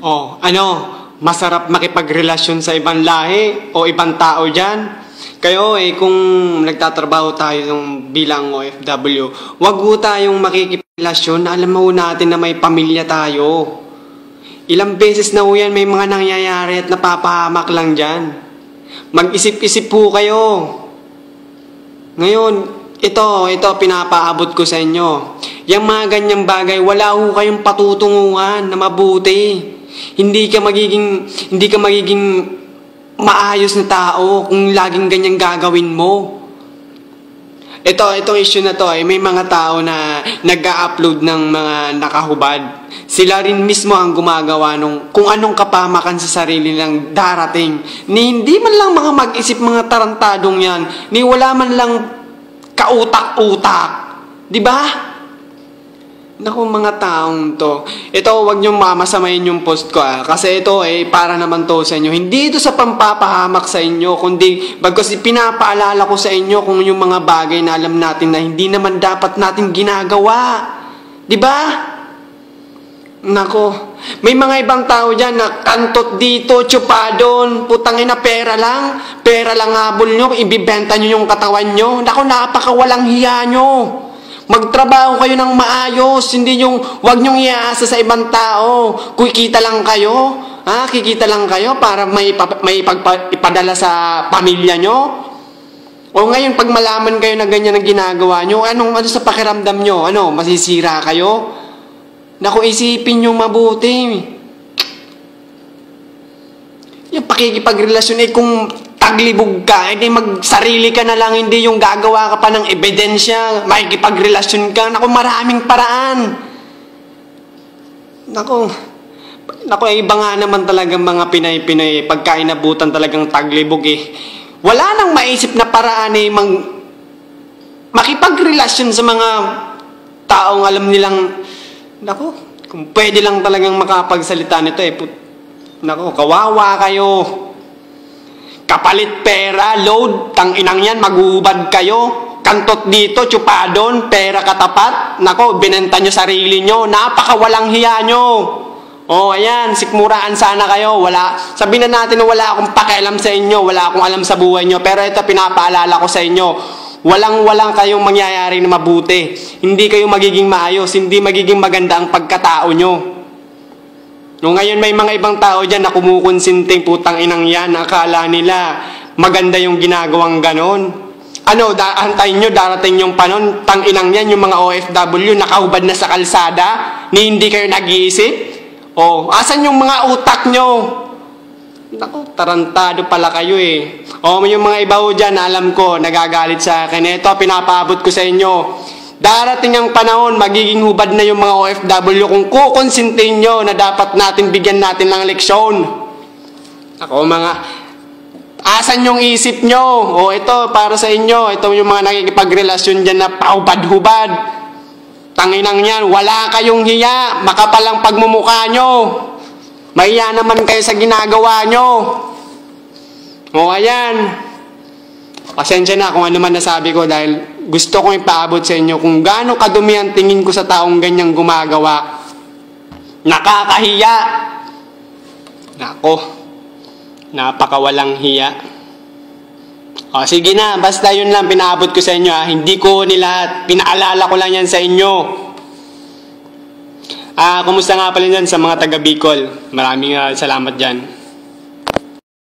Oh, ano, masarap makipagrelasyon sa ibang lahi o ibang tao dyan. Kayo eh, kung nagtatrabaho tayo ng bilang OFW, wag ho tayong makikipagrelasyon. Alam mo natin na may pamilya tayo. Ilang beses na ho yan may mga nangyayari at napapahamak lang dyan. Mag-isip-isip po kayo. Ngayon, ito, ito pinapaabot ko sa inyo. Yung mga ganyang bagay, wala ho kayong patutunguhan na mabuti. Hindi ka magiging hindi ka magiging maayos na tao kung laging ganyang gagawin mo. Ito, itong issue na to ay may mga tao na nag-upload ng mga nakahubad. Sila rin mismo ang gumagawa nung kung anong kapamakan sa sarili nilang darating. Ni hindi man lang mga mag-isip mga tarantadong yan, ni wala man lang kautak-utak. 'Di ba? Naku mga taong to. Ito, wag niyong mamasamayin yung post ko ah. Kasi ito eh, para naman to sa inyo. Hindi ito sa pampapahamak sa inyo, kundi bagkos pinapaalala ko sa inyo kung yung mga bagay na alam natin na hindi naman dapat natin ginagawa. Di ba? Nako, may mga ibang tao dyan na kantot dito, tsupadon, putangin na pera lang, pera lang habol nyo, ibibenta nyo yung katawan nyo. Nako, napakawalang hiya nyo. Magtrabaho kayo ng maayos, hindi yung wag nyong iaasa sa ibang tao. Kikita lang kayo, ha? Kikita lang kayo para may, may ipadala sa pamilya nyo. O ngayon, pag malaman kayo na ganyan ang ginagawa nyo, anong ano sa pakiramdam nyo? Ano, masisira kayo? Naku, isipin nyo mabuti. Yung pakikipagrelasyon eh, kung taglibog ka, edi magsarili ka na lang, hindi yung gagawa ka pa ng ebidensya, makikipagrelasyon ka. Naku, maraming paraan. Naku, naku, iba nga naman talaga mga Pinay-Pinay, pagka inabutan talagang taglibog eh. Wala nang maisip na paraan eh, mang, makipagrelasyon sa mga taong alam nilang, naku, kung pwede lang talagang makapagsalita nito eh, put, naku, kawawa kayo. Kapalit pera, load, tang inang yan, maguhubad kayo. Kantot dito, tsupadon, pera katapat. Nako, binenta nyo sarili nyo. Napakawalang hiya nyo. Oh, ayan, sikmuraan sana kayo. Wala, sabihin na natin na wala akong pakialam sa inyo, wala akong alam sa buhay nyo. Pero ito, pinapaalala ko sa inyo. Walang-walang kayong mangyayari na mabuti. Hindi kayo magiging maayos, hindi magiging maganda ang pagkatao nyo. No, ngayon may mga ibang tao dyan na kumukonsinting putang inang yan. Akala nila maganda yung ginagawang ganon. Ano, da antayin nyo, darating yung panon, tang inang yan, yung mga OFW, nakahubad na sa kalsada, ni hindi kayo nag-iisip. O, asan yung mga utak nyo? Naku, tarantado pala kayo eh. O, yung mga iba dyan, alam ko, nagagalit sa akin. Ito, pinapaabot ko sa inyo. Darating ang panahon, magiging hubad na yung mga OFW kung kukonsintin nyo na dapat natin bigyan natin ng leksyon. Ako mga, asan yung isip nyo? O ito, para sa inyo, ito yung mga nakikipagrelasyon dyan na paubad-hubad. Tanginang yan, wala kayong hiya, makapalang pagmumukha nyo. Mahiya naman kayo sa ginagawa nyo. O ayan, Pasensya na kung ano man nasabi ko dahil gusto kong ipaabot sa inyo kung gaano kadumi ang tingin ko sa taong ganyang gumagawa. Nakakahiya. Nako, napakawalang hiya. O, sige na, basta yun lang pinaabot ko sa inyo. Ha? Hindi ko nila, pinaalala ko lang yan sa inyo. Ah, kumusta nga pala dyan sa mga taga Bicol? Maraming uh, salamat dyan.